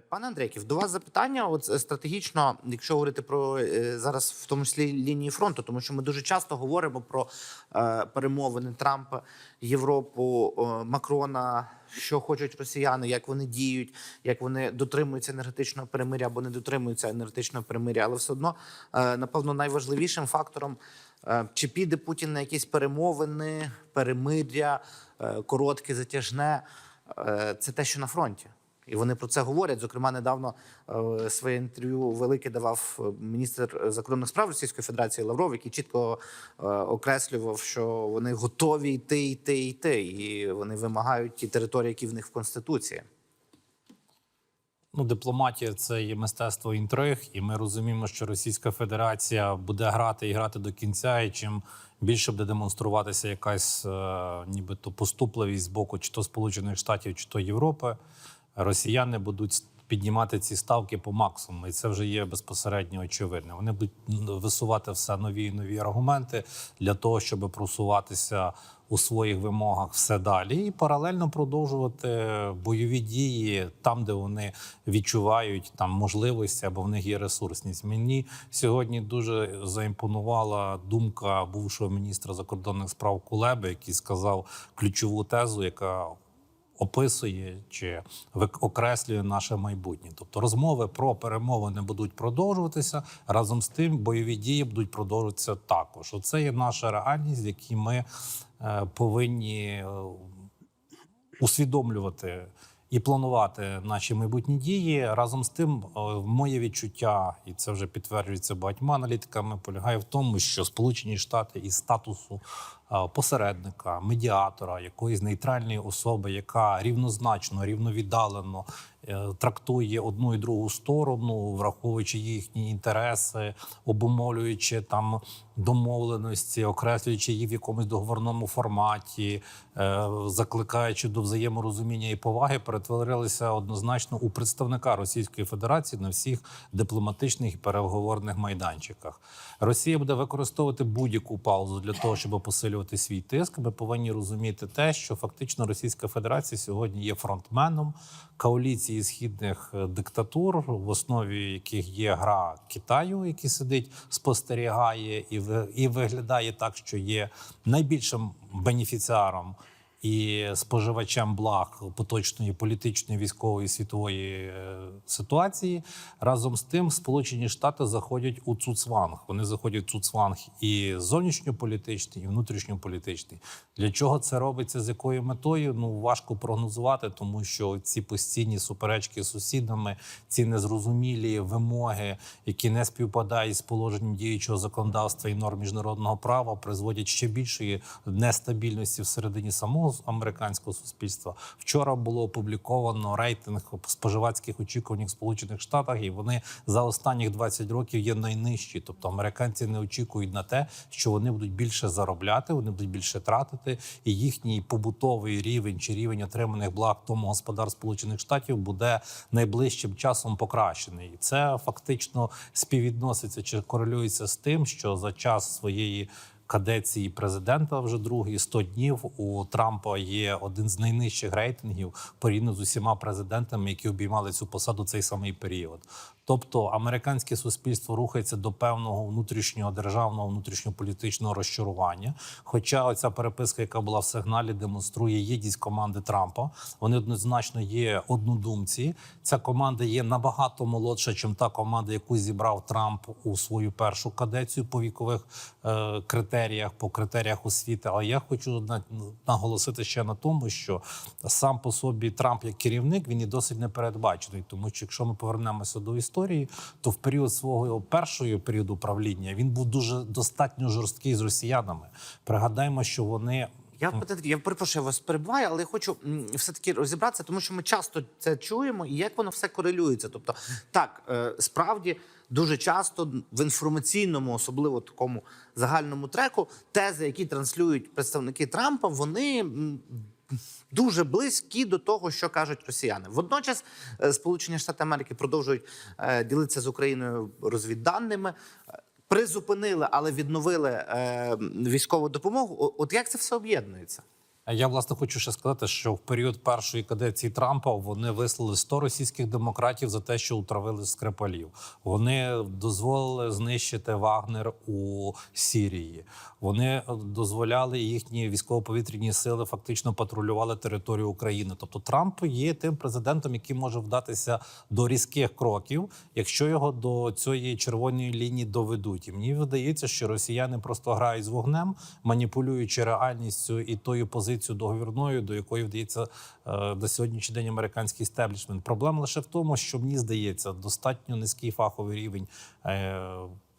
Пане Андрейків, до вас запитання. От е, стратегічно, якщо говорити про е, зараз, в тому числі лінії фронту, тому що ми дуже часто говоримо про е, перемовини Трампа, Європу, Макрона, що хочуть росіяни, як вони діють, як вони дотримуються енергетичного перемиря або не дотримуються енергетичного перемиря, але все одно, напевно, найважливішим фактором. Чи піде Путін на якісь перемовини, перемиря, коротке, затяжне, це те, що на фронті. І вони про це говорять. Зокрема, недавно е, своє інтерв'ю велике давав е, міністр закордонних справ Російської Федерації Лавров, який чітко е, окреслював, що вони готові йти, йти, йти, і вони вимагають ті території, які в них в конституції. Ну, дипломатія це є мистецтво інтриг, і ми розуміємо, що Російська Федерація буде грати і грати до кінця. І чим більше буде демонструватися якась е, нібито поступливість з боку чи то Сполучених Штатів, чи то Європи, росіяни будуть піднімати ці ставки по максимуму, і це вже є безпосередньо очевидно. Вони будуть висувати все нові і нові аргументи для того, щоб просуватися у своїх вимогах все далі, і паралельно продовжувати бойові дії там, де вони відчувають там можливості або в них є ресурсність. Мені сьогодні дуже заімпонувала думка бувшого міністра закордонних справ Кулеби, який сказав ключову тезу, яка описує чи окреслює наше майбутнє. Тобто розмови про перемовини будуть продовжуватися разом з тим, бойові дії будуть продовжуватися також. Оце є наша реальність, в якій ми е, повинні е, усвідомлювати. І планувати наші майбутні дії разом з тим, е, моє відчуття, і це вже підтверджується багатьма аналітиками, полягає в тому, що Сполучені Штати із статусу посередника, медіатора, якоїсь нейтральної особи, яка рівнозначно, рівновіддалено е, трактує одну і другу сторону, враховуючи їхні інтереси, обумовлюючи там домовленості, окреслюючи їх в якомусь договорному форматі, е, закликаючи до взаєморозуміння і поваги, перетворилися однозначно у представника Російської Федерації на всіх дипломатичних і переговорних майданчиках. Росія буде використовувати будь-яку паузу для того, щоб посилювати свій тиск. Ми повинні розуміти те, що фактично Російська Федерація сьогодні є фронтменом коаліції східних е, диктатур, в основі яких є гра Китаю, який сидить, спостерігає і і виглядає так, що є найбільшим бенефіціаром і споживачем благ поточної політичної військової світової е, ситуації. Разом з тим, Сполучені Штати заходять у цуцванг. Вони заходять у цуцванг і зовнішньополітичний, і внутрішньополітичний. Для чого це робиться? З якою метою? Ну важко прогнозувати, тому що ці постійні суперечки з сусідами, ці незрозумілі вимоги, які не співпадають з положенням діючого законодавства і норм міжнародного права, призводять ще більшої нестабільності всередині самого американського суспільства. Вчора було опубліковано рейтинг споживацьких очікувань в Сполучених Штатах, і вони за останніх 20 років є найнижчі. Тобто американці не очікують на те, що вони будуть більше заробляти, вони будуть більше тратити, і їхній побутовий рівень чи рівень отриманих благ тому господарств Сполучених Штатів буде найближчим часом покращений. І це фактично співвідноситься чи корелюється з тим, що за час своєї кадеції президента вже другий 100 днів у Трампа є один з найнижчих рейтингів порівняно з усіма президентами, які обіймали цю посаду цей самий період. Тобто американське суспільство рухається до певного внутрішнього державного внутрішньополітичного розчарування. Хоча оця переписка, яка була в сигналі, демонструє єдність команди Трампа. Вони однозначно є однодумці. Ця команда є набагато молодша, ніж та команда, яку зібрав Трамп у свою першу кадецію по вікових е, критеріях, по критеріях освіти. Але я хочу на- наголосити ще на тому, що сам по собі Трамп як керівник він і досить непередбачений, тому що якщо ми повернемося до історії, то в період свого першого періоду правління він був дуже достатньо жорсткий з росіянами. Пригадаємо, що вони Я я перепрошую я вас перебуваю, але я хочу все таки розібратися, тому що ми часто це чуємо, і як воно все корелюється. Тобто, так е, справді дуже часто в інформаційному, особливо такому загальному треку, тези, які транслюють представники Трампа, вони. Дуже близькі до того, що кажуть росіяни. Водночас е, Сполучені Штати Америки продовжують е, ділитися з Україною розвідданими. Е, Призупинили, але відновили військову допомогу. От як це все об'єднується? Я власне хочу ще сказати, що в період першої каденції Трампа вони вислали 100 російських демократів за те, що утравили скрипалів. Вони дозволили знищити Вагнер у Сірії. Вони е, дозволяли їхні військово-повітряні сили фактично патрулювали територію України. Тобто Трамп є тим президентом, який може вдатися до різких кроків, якщо його до цієї червоної лінії доведуть. І мені видається, що росіяни просто грають з вогнем, маніпулюючи реальністю і тою позицією договірною, до якої вдається е, на сьогоднішній день американський стеблішмент. Проблема лише в тому, що мені здається, достатньо низький фаховий рівень е,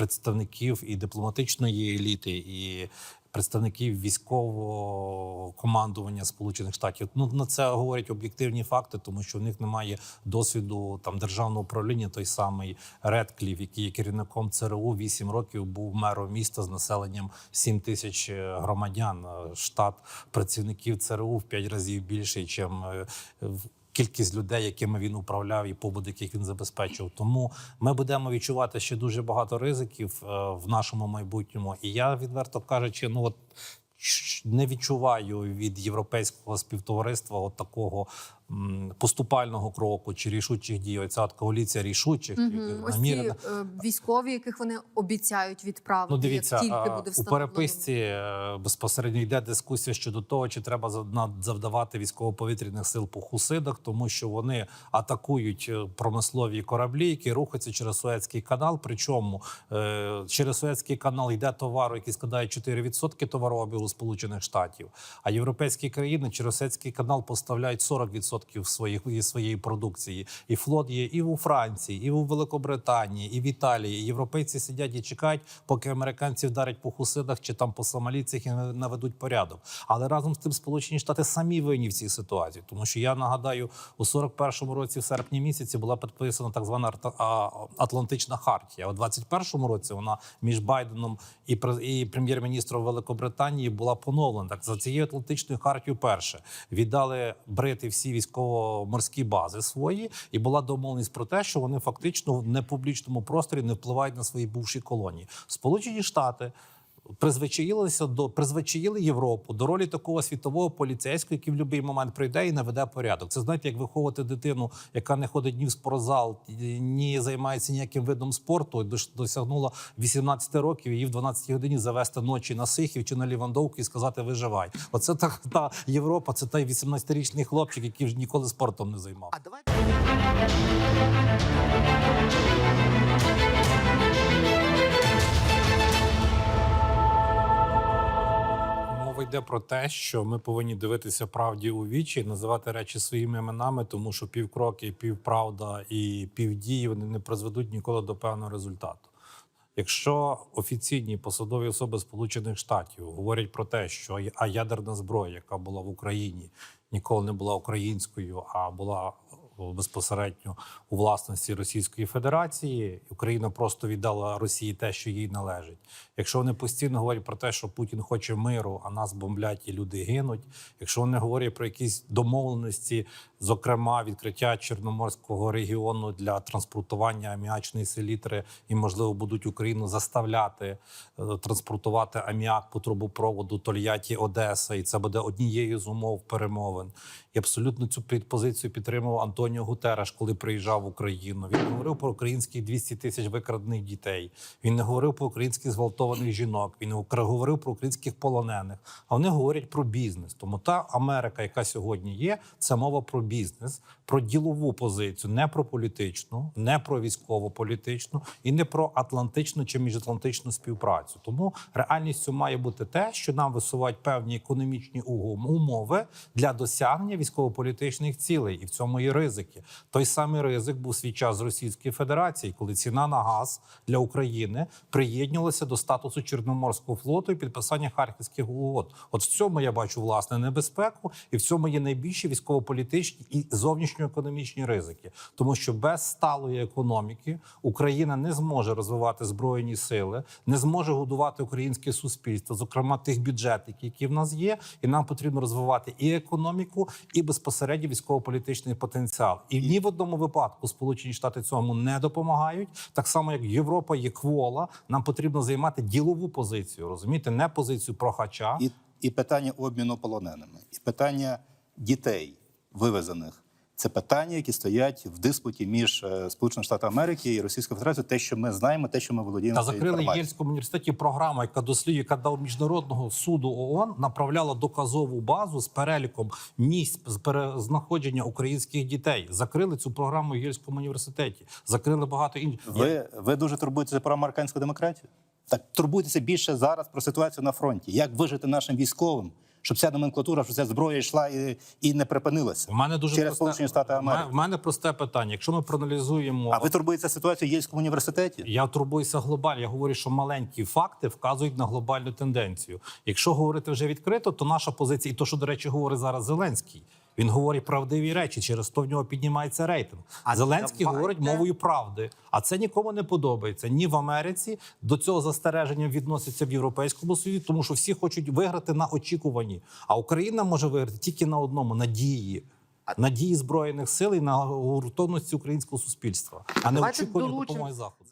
представників і дипломатичної еліти, і представників військового командування Сполучених Штатів. Ну на це говорять об'єктивні факти, тому що в них немає досвіду там державного управління. Той самий Редклів, який є керівником ЦРУ 8 років, був мером міста з населенням 7 тисяч е, громадян. Штат працівників ЦРУ в 5 разів більший, ніж Кількість людей, якими він управляв, і побут, яких він забезпечив. Тому ми будемо відчувати ще дуже багато ризиків е, в нашому майбутньому. І я відверто кажучи, ну от не відчуваю від європейського співтовариства от такого поступального кроку чи рішучих дій. Оця от коаліція рішучих Мгм. Ось ці е, військові, яких вони обіцяють відправити, Ну, дивіться, як тільки буде у переписці е, безпосередньо йде дискусія щодо того, чи треба завдавати військово-повітряних сил по хусидах, тому що вони атакують е, промислові кораблі, які рухаються через Суецький канал. Причому через Суецький канал йде товар, який складає 4% товарообігу Сполучених Штатів. А європейські країни через Суецький канал поставляють 40% своїх своєї продукції. І флот є і у Франції, і у Великобританії, і в Італії. Європейці сидять і чекають, поки американці вдарять по хусидах чи там по сомалійцях і наведуть порядок. Але разом з тим Сполучені Штати самі винні в цій ситуації, тому що я нагадаю, у 41-му році, в серпні місяці, була підписана так звана Атлантична хартія. У 21-му році вона між Байденом і і прем'єр-міністром Великобританії була поновлена. Так за цією Атлантичною хартією перше віддали брити всі військово-морські бази свої, і була домовленість про те, що вони фактично в непублічному просторі не впливають на свої бувші колонії. Сполучені Штати. Призвичаїлися до призвичаїли Європу до ролі такого світового поліцейського, який в будь-який момент прийде і наведе порядок. Це знаєте, як виховувати дитину, яка не ходить ні в спортзал, ні займається ніяким видом спорту. Досягнула 18 років, її в 12 годині завести ночі на Сихів чи на Лівандовку і сказати виживай. Оце та, та Європа, це той 18-річний хлопчик, який вже ніколи спортом не займав. А давайте йде про те, що ми повинні дивитися правді у вічі, називати речі своїми іменами, тому що півкроки, півправда і півдії вони не призведуть ніколи до певного результату. Якщо офіційні посадові особи Сполучених Штатів говорять про те, що а ядерна зброя, яка була в Україні, ніколи не була українською, а була безпосередньо у власності Російської Федерації, Україна просто віддала Росії те, що їй належить. Якщо вони постійно говорять про те, що Путін хоче миру, а нас бомблять і люди гинуть. Якщо вони говорять про якісь домовленості, зокрема відкриття Чорноморського регіону для транспортування аміачної селітри, і можливо будуть Україну заставляти е, транспортувати аміак по трубопроводу Тольятті Одеса, і це буде однією з умов перемовин. І абсолютно цю під- позицію підтримував Антоніо Гутереш, коли приїжджав в Україну. Він говорив про українських 200 тисяч викрадених дітей. Він не говорив про українських зґвалтованих жінок. Він не говорив про українських полонених. А вони говорять про бізнес. Тому та Америка, яка сьогодні є, це мова про бізнес, про ділову позицію, не про політичну, не про військово-політичну і не про атлантичну чи міжатлантичну співпрацю. Тому реальністю має бути те, що нам висувають певні економічні угу- умови для досягнення військово-політичних цілей, і в цьому є ризики. Той самий ризик був свій час з Російської Федерації, коли ціна на газ для України приєднувалася до статусу Чорноморського флоту і підписання харківських угод. От в цьому я бачу власне небезпеку, і в цьому є найбільші військово-політичні і зовнішньоекономічні ризики, тому що без сталої економіки Україна не зможе розвивати збройні сили, не зможе годувати українське суспільство, зокрема тих бюджетів, які в нас є, і нам потрібно розвивати і економіку, і безпосередньо військово-політичний потенціал. І ні в одному випадку Сполучені Штати цьому не допомагають. Так само, як Європа є квола, нам потрібно займати ділову позицію, розумієте, не позицію прохача. І і питання обміну полоненими, і питання дітей вивезених. Це питання, які стоять в диспуті між е, Сполученими Штатами Америки і Російською Федерацією. Те, що ми знаємо, те, що ми володіємо Та закрили в. Єльському університеті програму, яка досліджує, яка до міжнародного суду ООН направляла доказову базу з переліком місць з перезнаходження українських дітей. Закрили цю програму в Єльському університеті. Закрили багато інших. Ви, ви дуже турбуєтеся про американську демократію? Так турбуйтеся більше зараз про ситуацію на фронті. Як вижити нашим військовим, щоб ця номенклатура, щоб ця зброя йшла і, і не припинилася У мене дуже через просте, Сполучені Штати Америки. в мене просте питання. Якщо ми проаналізуємо А ви турбуєтеся ситуацію в Єльському університеті? Я турбуюся глобально. Я говорю, що маленькі факти вказують на глобальну тенденцію. Якщо говорити вже відкрито, то наша позиція, і то, що до речі, говорить зараз Зеленський. Він говорить правдиві речі, через то в нього піднімається рейтинг. А Зеленський давайте- говорить мовою правди, а це нікому не подобається. Ні в Америці до цього застереження відносяться в Європейському Союзі, тому що всі хочуть виграти на очікуванні. А Україна може виграти тільки на одному надії. Надії збройних сил і на гуртовності українського суспільства, а не очікування допомоги заходу.